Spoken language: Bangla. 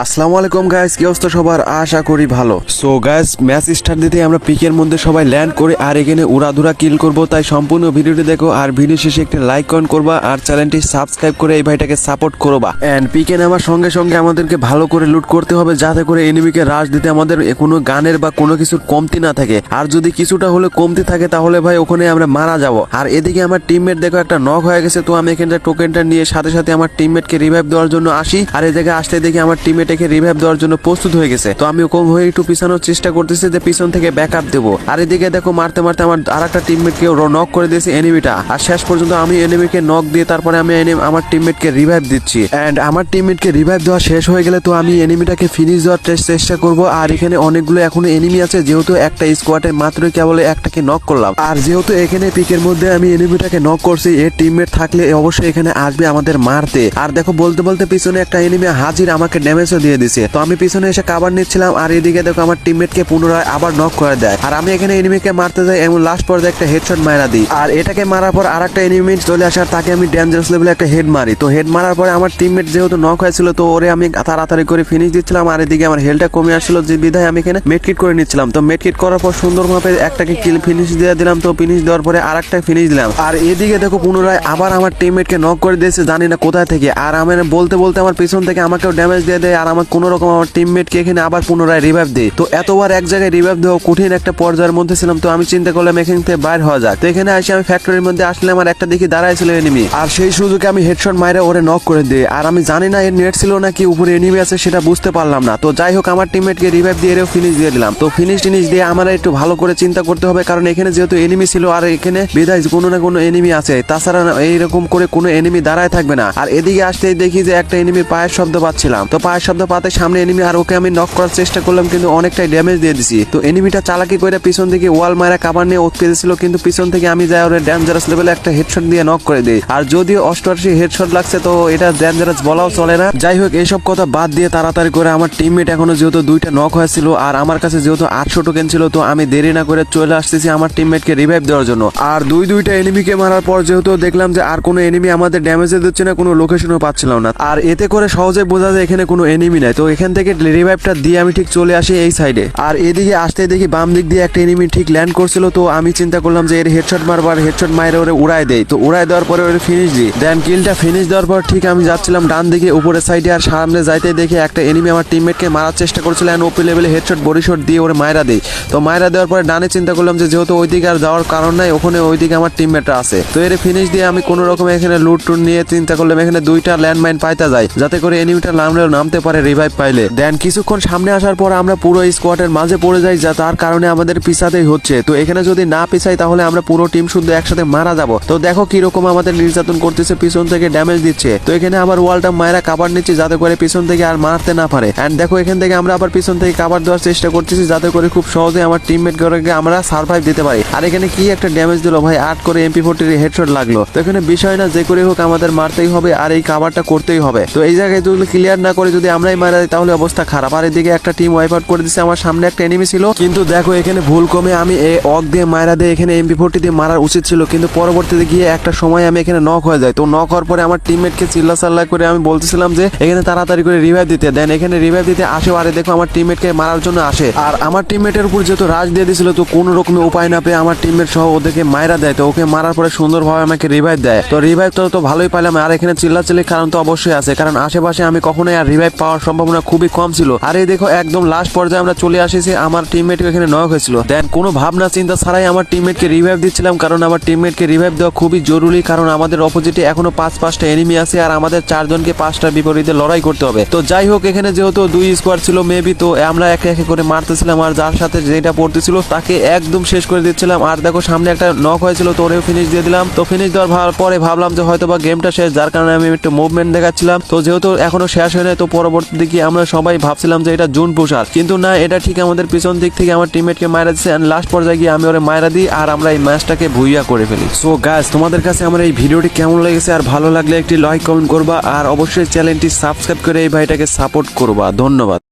আসসালামু আলাইকুম গাইস কি অবস্থা সবার? আশা করি ভালো। সো গাইস ম্যাচ স্টার্ট দিতে আমরা পিকের মধ্যে সবাই ল্যান্ড করে আর এখানে উড়াধুরা কিল করব, তাই সম্পূর্ণ ভিডিওটি দেখো আর ভিডিও শেষে একটা লাইক কমেন্ট করবা আর চ্যানেলটি সাবস্ক্রাইব করে এই ভাইটাকে সাপোর্ট করবা। এন্ড পিকে নামার সঙ্গে সঙ্গে আমাদেরকে ভালো করে লুট করতে হবে যাতে করে এনিমিকে রাশ দিতে আমাদের কোনো গানের বা কোনো কিছুর কমতি না থাকে। আর যদি কিছুটা হলে কমতি থাকে, তাহলে ভাই ওখানে আমরা মারা যাব। আর এদিকে আমার টিমমেট দেখো একটা নক হয়ে গেছে, তো আমি এখানটা টোকেনটা নিয়ে সাথে সাথে আমার টিমমেটকে রিভাইভ দেওয়ার জন্য আসি। আর এই জায়গায় আসতে দেখি আমার টিমমেট একে রিভাইভ দেওয়ার জন্য প্রস্তুত হয়ে গেছে। তো আমি কম হয়ে একটু পিছানোর চেষ্টা করতেছি যে পিছন থেকে ব্যাক আপ দেবো। আর এদিকে দেখো, মারতে মারতে আমার আর একটা টিমমেটকে নক করে দিয়েছে এনিমিটা আর শেষ পর্যন্ত আমি এনিমিকে নক দিয়ে তারপরে আমি আমার টিমমেটকে রিভাইভ দিচ্ছি। এন্ড আমার টিমমেটকে রিভাইভ দেওয়া শেষ হয়ে গেলে তো আমি এনিমিটাকে ফিনিশ দেওয়ার চেষ্টা করব। আর এখানে অনেকগুলো এখনও এনিমি আছে, যেহেতু একটা স্কোয়াডে মাত্রই কেবল একটাকে নক করলাম। আর যেহেতু এখানে পিকের মধ্যে আমি এনিমিটাকে নক করছি এর টিমমেট থাকলে অবশ্যই এখানে আসবে আমাদের মারতে। আর দেখো, বলতে বলতে পিছনে একটা এনিমি হাজির আমাকে ড্যামেজও দিয়ে দিছে। তো আমি পিছনে এসে কাবার নিচ্ছিলাম আর এদিকে দেখো আমার টিমমেটকে পুনরায় আবার নক করে দেয়। আর আমি এখানে এনিমিকে মারতে যাই এমন লাস্ট পর্যায়ে একটা হেডশট মারা দিই। আর এটাকে মারার পর আর একটা এনিমি চলে আসার তাকে আমি ডেঞ্জারাস লেভেলে একটা হেড মারি। তো হেড মারার পরে আমার টিমমেট যেহেতু নক হয়েছিল, তো ওরে আমি তাড়াতাড়ি করে ফিনিশ দিচ্ছিলাম আর এদিকে আমার হেলটা কমে আসছিল, যে বিধায় আমি এখানে মেডকিট করে নিচ্ছিলাম। তো মেডকিট করার পর সুন্দরভাবে একটাকে কিল ফিনিশ দিয়ে দিলাম। তো ফিনিশ দেওয়ার পরে আর একটা ফিনিশ দিলাম। আর এদিকে দেখো পুনরায় আবার আমার টিমমেটকে নক করে দিয়েছে, জানি না কোথায় থেকে। আর আমি বলতে বলতে আমার পিছন থেকে আমাকেও ড্যামেজ দিয়ে দেয়। আর আমার কোনো রকম আমার টিমমেটকে এখানে আবার পুনরায় রিভাইভ দেয়। তো এতবার এক জায়গায় রিভাইভ দেওয়া কঠিন একটা পর্যায়ের মধ্যে ছিলাম, তো আমি চিন্তা করলাম এখান থেকে বাইর হওয়া যাক। তো এখানে এসে আমি ফ্যাক্টরির মধ্যে আসলে আমার একটা দেখি দাঁড়ায় ছিল এনিমি আর সেই সুযোগে আমি হেডশট মাইরে ওরে নক করে দিই। আর আমি জানি না এর নেট ছিল নাকি উপরে এনিমি আছে সেটা বুঝতে পারলাম না। তো যাই হোক, আমার টিমমেটকে রিভাইভ দিয়ে এরেও ফিনিশ দিয়ে দিলাম। তো ফিনিশ টিনিশ দিয়ে আমার একটু ভালো করে চিন্তা করতে হবে, কারণ এখানে যেহেতু এনিমি ছিল আর এখানে বিদায় কোনো না কোনো এনিমি আছে, তাছাড়া এইরকম করে কোনো এনিমি দাঁড়ায় থাকবে না। আর এদিকে আসতেই দেখি যে একটা এনিমি পায়ের শব্দ পাচ্ছিলাম। তো পায়ের শব্দ পাতে সামনে এনিমি আর ওকে আমি নক করার চেষ্টা করলাম, কিন্তু অনেকটাই ড্যামেজ দিয়ে দিছি। তো এনিমিটা চালাকি করে পিছন থেকে ওয়াল মারা কাবার নিয়ে ওত পেয়েছিল কিন্তু পিছন থেকে আমি যাই ওরে ডেঞ্জারাস লেভেলে একটা হেডশট দিয়ে নক করে দিই। আর যদিও অষ্টআশি হেডশট লাগছে, তো এটা ডেঞ্জারাস বলাও চলে না। যাই হোক, এইসব কথা বাদ দিয়ে তাড়াতাড়ি করে আমার টিমমেট এখনও যেহেতু দুইটা নক হয়েছিল, আর আমার কাছে যেহেতু আটশো টোকেন ছিল, তো আমি দেরি না করে চলে আসতেছি আমার টিমমেটকে রিভাইভ দেওয়ার জন্য। আর দুই দুইটা এনিমিকে মারার পর যেহেতু দেখলাম যে আর কোনো এনিমি আমাদের ড্যামেজে দিচ্ছে না, কোনো লোকেশনও পাচ্ছিলাম না। আর এতে করে সহজে বোঝা যায় এখানে কোনো এনিমি নাই। তো এখান থেকে রিভাইভটা দিয়ে আমি ঠিক চলে আসি এই সাইডে আর এদিকে আসতে দেখি বাম দিক দিয়ে একটা এনিমি ঠিক ল্যান্ড করছিল, তো আমি চিন্তা করলাম যে এর হেডশট মারবার হেডশট মাইরে ওরে উড়াই দেয় তো উড়াই দেওয়ার পরে ওরে ফিনিশ দিই। দেন কিলটা ফিনিশ দেওয়ার পর ঠিক আমি যাচ্ছিলাম ডান দিকে উপরের সাইডে আর সামনে যাইতে দেখে একটা এনিমি আমার টিমমেটকে মারার চেষ্টা করছিল এন্ড ওপি লেভেলে হেডশট বডি শট দিয়ে ওরে মাইরা দেয় তো মাইরা দেওয়ার পরে ডানে চিন্তা করলাম যে যেহেতু ওইদিকে আর যাওয়ার কারণ নাই, ওখানে ওইদিকে আমার টিমমেটরা আছে। তো এর ফিনিশ দিয়ে আমি কোনো রকম এখানে লুট টুট নিয়ে চিন্তা করলাম, এখানে দুইটা ল্যান্ডমাইন পাইতে যায়, যাতে করে এনিমিটা নামলেও নামতে পারে রিভাইভ পাইলে। দেন কিছুক্ষণ সামনে আসার পর আমরা পুরো স্কোয়াডের মাঝে পড়ে যাই যা তার কারণে আমাদের পিছাতেই হচ্ছে। তো এখানে যদি না পিছাই তাহলে আমরা পুরো টিম শুদ্ধ একসাথে মারা যাব। তো দেখো কীরকম আমাদের নির্যাতন করতেছে, পিছন থেকে ড্যামেজ দিচ্ছে। তো এখানে আবার ওয়ালটা মায়েরা কাবার নিচ্ছে যাতে করে পিছন থেকে আর মারতে না পারে। এন্ড দেখো এখান থেকে আমরা আবার পিছন থেকে কাবার দেওয়ার চেষ্টা করতেছি যাতে করে খুব সহজে আমার টিমমেট করে আমরা সার্ভাইভ দিতে পারি। আর এখানে কি একটা ড্যামেজ দিল ভাই? আট করে এমপি ফোর্টির হেডশট লাগল। তো এখানে বিষয় না, যে করে হোক আমাদের মারতেই হবে আর এই কাবারটা করতেই হবে। তো এই জায়গায় যদি ক্লিয়ার না করে যদি আমরাই মারা যাই, তাহলে অবস্থা খারাপ। আর এদিকে একটা টিম ওয়াইপ আউট করে দিচ্ছে আমার সামনে একটা এনিমি ছিল। কিন্তু দেখো, এখানে ভুল কমে আমি এ অক দিয়ে মায়েরা দিয়ে এখানে এমপি ফোর্টি দিয়ে মারার উচিত ছিল। কিন্তু পরবর্তীতে গিয়ে একটা সময় আমি এখানে নক হয়ে যাই তো নক হওয়ার পরে আমার টিমমেটকে চিল্লা চাল্লা করে আমি বলতেছিলাম যে, এখানে তাড়াতাড়ি করে রিভাইভ দিতে। দেন এখানে রিভাইভ দিতে আসে আরে দেখো, আমার টিমমেটকে মারার জন্য আসে। আর আমার টিমমেটের উপর যেহেতু রাজ দিয়ে দিয়েছিল তো কোনো রকমের উপায় না পেয়ে আমার টিমমেট সহ ওদেরকে মায়েরা দেয়। তো ওকে মারার পরে সুন্দরভাবে আমাকে রিভাইভ দেয়। তো রিভাইভ তো তো ভালোই পাইলাম। আর এখানে চিল্লা চিল্লি কারণ তো অবশ্যই আছে। কারণ আশেপাশে আমি কখনোই আর রিভাইভ পাওয়ার সম্ভাবনা খুবই কম ছিল। আর এই দেখো, একদম লাস্ট পর্যায়ে আমরা চলে আসেছি। আমার টিমমেট এখানে নক হয়েছিল। দেন কোনো ভাবনা, চিন্তা ছাড়াই আমার টিমমেটকে রিভাইভ দিচ্ছিলাম। কারণ আমার টিমমেটকে রিভাইভ দেওয়া খুবই জরুরি। কারণ আমাদের অপোজিটে এখনও পাঁচ, পাঁচটা এনিমি আছে। আর আমাদের চারজনকে পাঁচটা বিপরীতে লড়াই করতে হবে। তো যাই হোক, এখানে যেহেতু দুই স্কোয়াড ছিল মেবি তো আমরা একে একে করে মারতেছিলাম। আর যার সাথে যেটা পড়তেছিল, তাকে একদম শেষ করে দিচ্ছিলাম। আর দেখো, সামনে একটা নক হয়েছিল, তো ওরেও ফিনিশ দিয়ে দিলাম। তো ফিনিশ দেওয়ার পরে ভাবলাম যে হয়তো বা গেমটা শেষ। যার কারণে আমি একটু মুভমেন্ট দেখাচ্ছিলাম। তো যেহেতু এখনও শেষ হয় নাই তো পরবর্তী দিকে আমরা সবাই ভাবছিলাম যে এটা জুন পোশাক কিন্তু না, এটা ঠিক আমাদের পিছন দিক থেকে আমার টিমমেটকে মারা দিচ্ছে and লাস্ট পর্যায়ে গিয়ে আমি ওরে মায়েরা দিই আর আমরা এই ম্যাচটাকে ভুইয়া করে ফেলি। সো গাছ তোমাদের কাছে আমার এই ভিডিওটি কেমন লেগেছে আর ভালো লাগলে একটি লাইক কমেন্ট করবা আর অবশ্যই চ্যানেলটি সাবস্ক্রাইব করে এই ভাইটাকে সাপোর্ট করবা। ধন্যবাদ।